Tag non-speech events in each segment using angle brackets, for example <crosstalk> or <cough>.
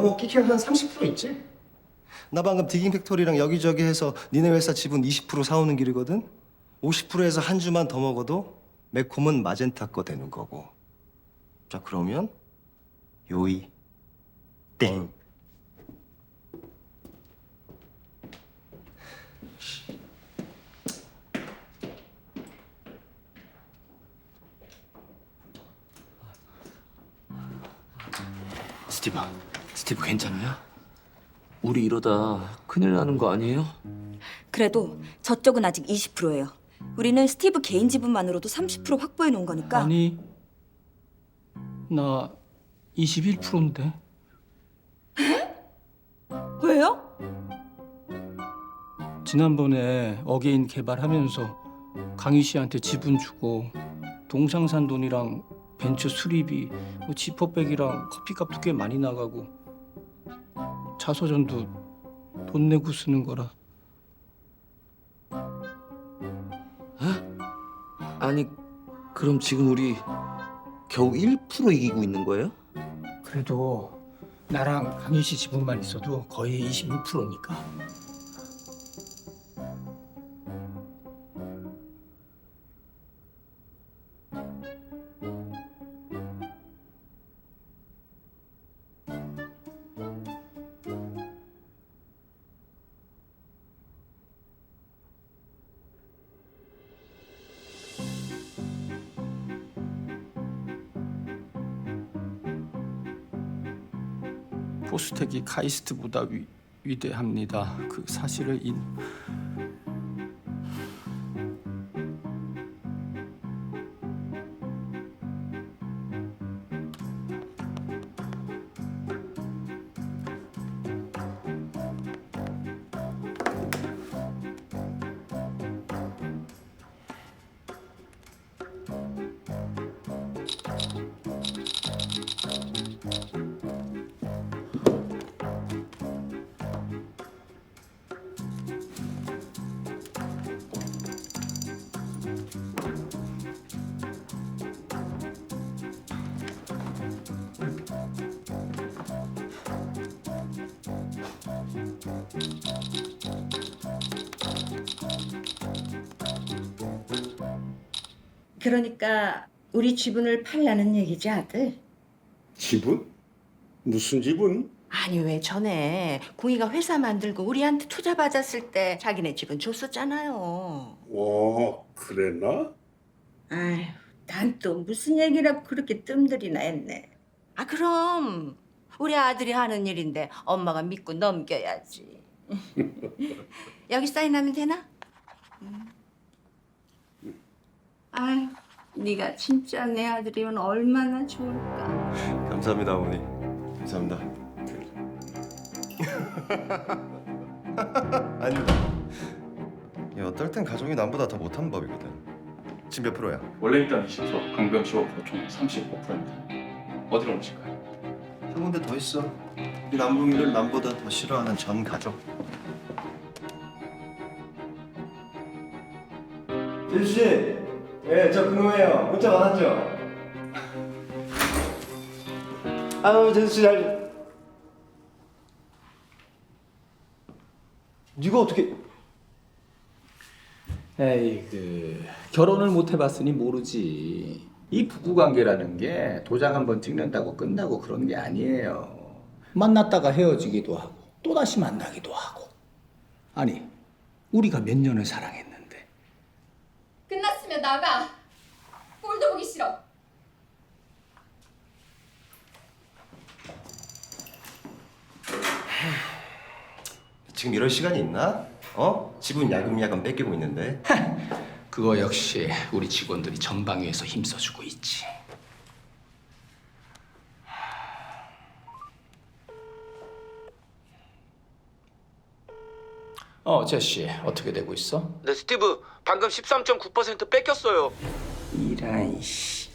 너 뭐 끼케 한30% 있지? 나 방금 디깅 팩토리랑 여기저기 해서 니네 회사 지분 20% 사오는 길이거든? 50%에서 한 주만 더 먹어도 매콤은 마젠타 거 되는 거고 자 그러면 요이 땡 스티브, 스티브 괜찮아요? 우리 이러다 큰일 나는 거 아니에요? 그래도 저쪽은 아직 20%예요. 우리는 스티브 개인 지분만으로도 30% 확보해 놓은 거니까 아니 나 21%인데 왜요? 지난번에 어게인 개발하면서 강희 씨한테 지분 주고 동상 산 돈이랑 벤처 수리비, 뭐 지퍼백이랑 커피값도 꽤 많이 나가고 자서전도 돈 내고 쓰는 거라. 아니, 그럼 지금 우리 겨우 1% 이기고 있는 거예요? 그래도 나랑 강희 씨 지분만 있어도 거의 26%니까 포스텍이 카이스트보다 위, 위대합니다. 그 사실을 인... 그러니까 우리 지분을 팔라는 얘기지 아들? 지분? 무슨 지분? 아니 왜 전에 궁이가 회사 만들고 우리한테 투자 받았을 때 자기네 지분 줬었잖아요. 와, 그랬나? 아휴, 난 또 무슨 얘기라고 그렇게 뜸들이나 했네. 아 그럼 우리 아들이 하는 일인데 엄마가 믿고 넘겨야지. <laughs> 여기 사인하면 되나? 음. 아휴, 네가 진짜 내 아들이면 얼마나 좋을까. 감사합니다 어머니 감사합니다 <laughs> 아닙니다 야 어떨 땐 가족이 남보다 더 못하는 법이거든 지금 몇 프로야? 원래 일단 20%, 강변 15%, 총 35%입니다. 어디로 오실까요? 한 군데 더 있어 우리 남북이를 남보다 더 싫어하는 전 가족 제수씨 예 저 근무해요 문자 받았죠? 아유 제수씨 잘 네가 어떻게 에이 그 결혼을 못 해봤으니 모르지. 이 부부 관계라는 게 도장 한 번 찍는다고 끝나고 그런 게 아니에요. 만났다가 헤어지기도 하고 또 다시 만나기도 하고. 아니 우리가 몇 년을 사랑했는 데 끝났으면 나가. 꼴도 보기 싫어. 지금 이럴 시간이 있나? 어? 지분 야금야금 뺏기고 있는데 그거 역시 우리 직원들이 전방위에서 힘써주고 있지. 어 제시 어떻게 되고 있어? 네, 스티브 방금 13.9% 뺏겼어요. 이란 씨.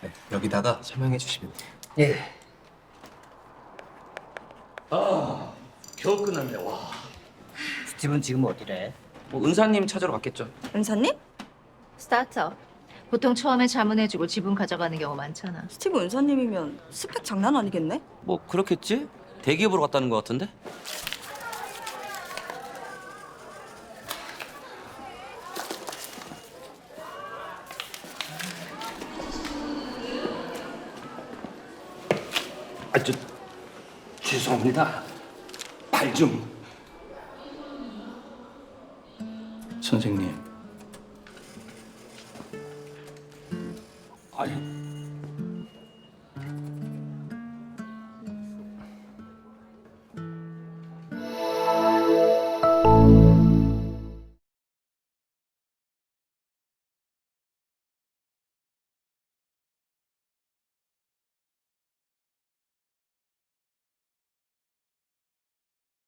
네, 여기다가 설명해 주시면 돼요 겨우 끝났네. 와. 스티븐 지금 어디래? 뭐 은사님 찾으러 갔겠죠. 은사님? 스타터. 보통 처음에 자문해주고 지분 가져가는 경우 많잖아. 스티브 은사님이면 스펙 장난 아니겠네? 뭐 그렇겠지? 대기업으로 갔다는 것 같은데? 아, 저 죄송합니다. 발 좀. 선생님 아니,